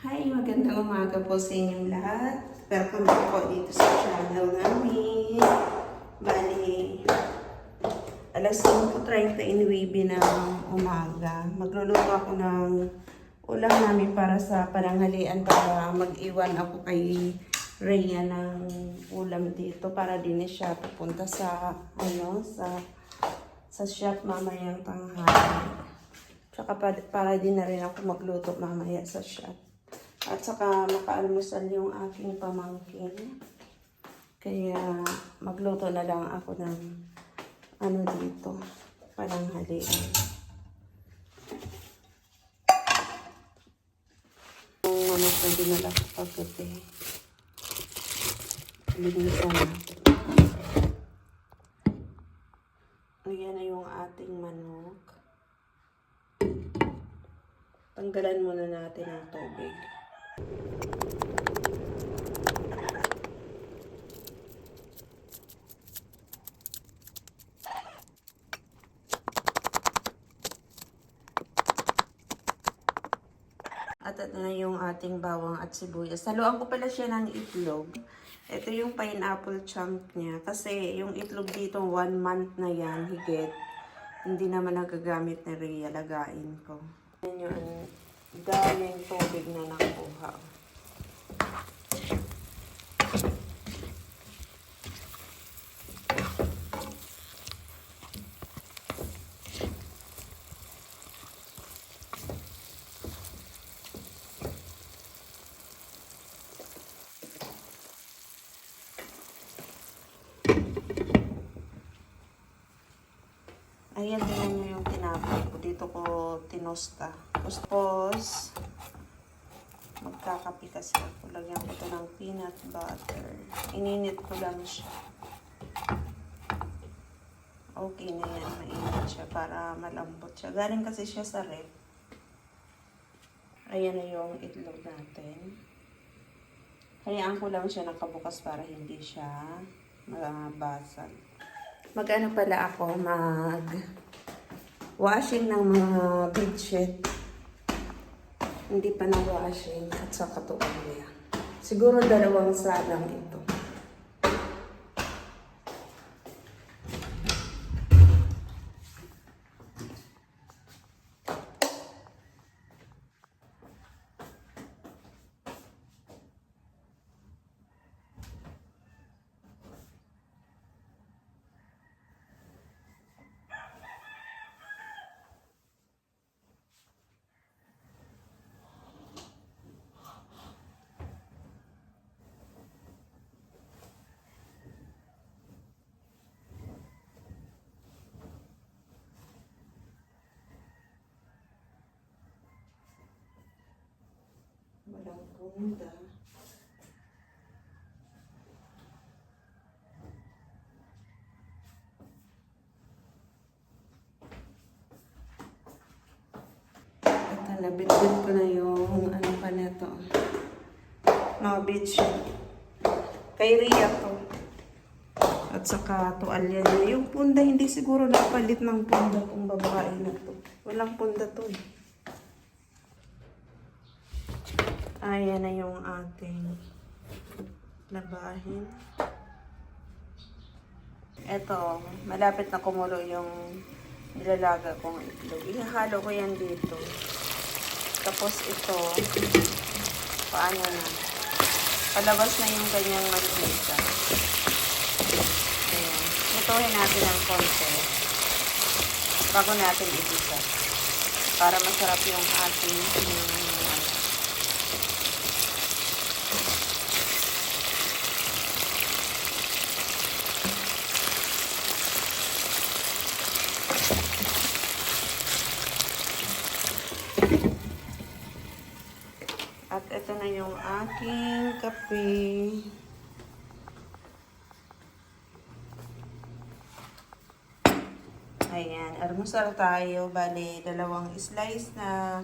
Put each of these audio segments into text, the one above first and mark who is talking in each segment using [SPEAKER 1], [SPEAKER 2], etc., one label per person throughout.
[SPEAKER 1] Hi, magandang umaga po sa inyong lahat. Welcome back po dito sa channel namin. Bali, alas 5.30 ng umaga. Magluluto ako ng ulam namin para sa pananghalian para mag-iwan ako kay Rhea ng ulam dito para din siya pupunta sa ano sa sa shop mamayang tanghali. Tsaka pa, para din na rin ako magluto mamaya sa shop. At saka makaalmusal yung aking pamangkin. Kaya magluto na lang ako ng ano dito, pananghalian. Yung manok na dinala ko pagkape. Linisan natin. Ayan na yung ating manok. Tanggalan muna natin ang tubig. At ito na yung ating bawang at sibuyas. Saluan ko pala siya ng itlog. Ito yung pineapple chunk niya. Kasi yung itlog dito, one month na yan, higit. Hindi naman nagagamit na Rhea. Lagain ko. Yan yung daming tubig na nakuha. Ayan, tingnan nyo yung tinapay ko. Dito ko tinosta. Tapos, magkakapi kasi ako. Lagyan ko to ng peanut butter. Ininit ko lang siya. Okay na yan. Mainit siya para malambot siya. Galing kasi siya sa rep. Ayan na yung itlog natin. Hayaan ko lang siya nakabukas para hindi siya mabasag. Mag-ano pala ako, mag washing ng mga bedsheet. Hindi pa na-washing at saka tuwalya. Siguro dalawang salang ito. Walang punda. Ito, nabitbit ko na yung ano pa na to. Mga bedsheet. Kay Ria to. At saka tuwalya niya. Yung punda, hindi siguro nakapalit ng punda kung babae na to. Walang punda to eh. Ayan na yung ating labahin. Eto, malapit na kumulo yung nilalaga kong itlog. Ihahalo ko yan dito. Tapos ito, paano na? Palabas na yung ganyang mantika. Ayan. Lutuhin natin ng konti. Bago natin ibisa. Para masarap yung ating um, At yung aking kape. Ayan, almusal tayo. Bali, dalawang slice na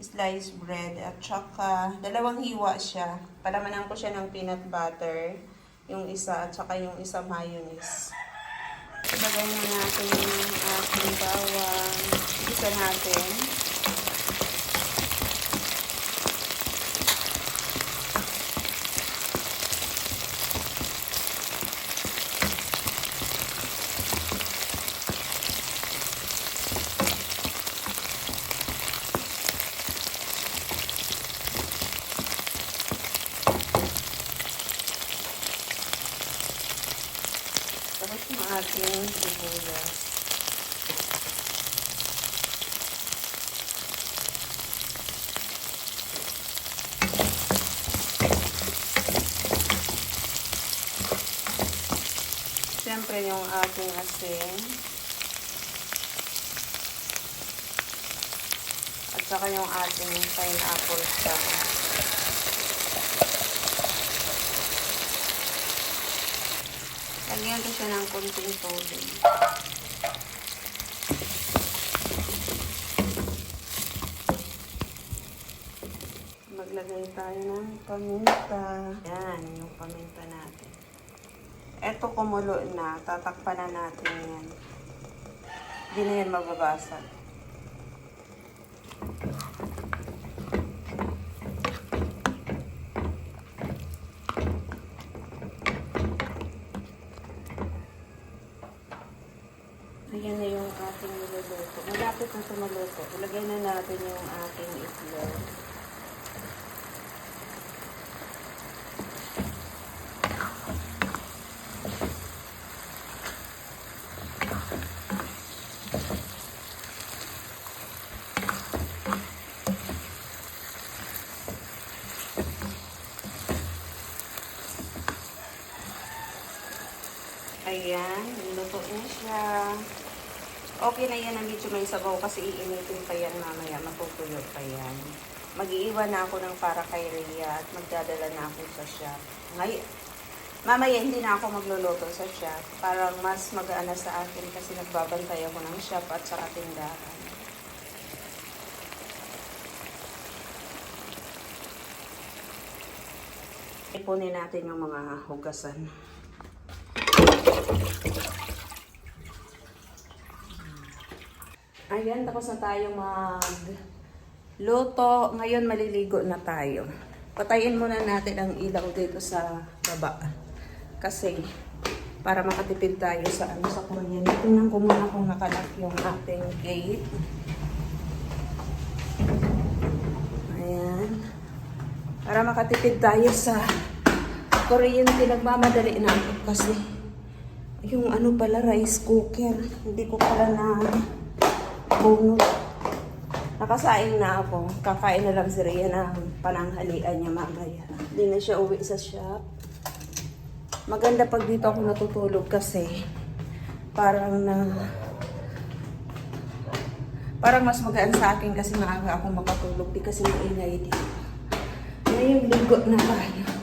[SPEAKER 1] slice bread at saka dalawang hiwa siya. Palamanan ko siya ng peanut butter. Yung isa at saka yung isa mayonnaise. Ilagay na natin yung ating bawang. Isa natin. Ating sibuyas. Siyempre yung ating asin. At saka yung ating pineapple sauce. Lagyan ko siya ng konting tubig. Maglagay tayo ng paminta. Yan, yung paminta natin. Eto kumulo na. Tatakpan na natin yan. Hindi na yan mababasag. Ayan na yung niluluto. Malapit na tumuluto. Ilagay na natin yung ating itlog. Ayan, niluto na siya. Okay na yan na medyo may sabaw kasi iinitin pa yan mamaya. Matutuyo pa yan. Mag-iiwan na ako ng para kay Rhea at magdadala na ako sa shop. Ngay mamaya hindi na ako magluluto sa shop. Parang mas mag-aana sa akin kasi nagbabantay ako ng shop at sa tindahan. Ipunin natin yung mga hugasan. Ayan, tapos na tayong mag luto. Ngayon maliligo na tayo. Patayin muna natin ang ilaw dito sa baba. Kasi para makatipid tayo sa ano sa kuryente. Tingnan ko muna kung nakalock yung ating gate. Ayan. Para makatipid tayo sa kuryente. Nagmamadali na ako kasi yung ano pala rice cooker. Hindi ko pala na bunot. Nakasaing na ako. Kakain na lang si Rhea ng pananghalian niya mamaya. Hindi na siya uwi sa shop. Maganda pag dito ako natutulog kasi parang na parang mas magaan sa akin kasi maaga ako makatulog di kasi maingay dito. Ngayon ligo na tayo.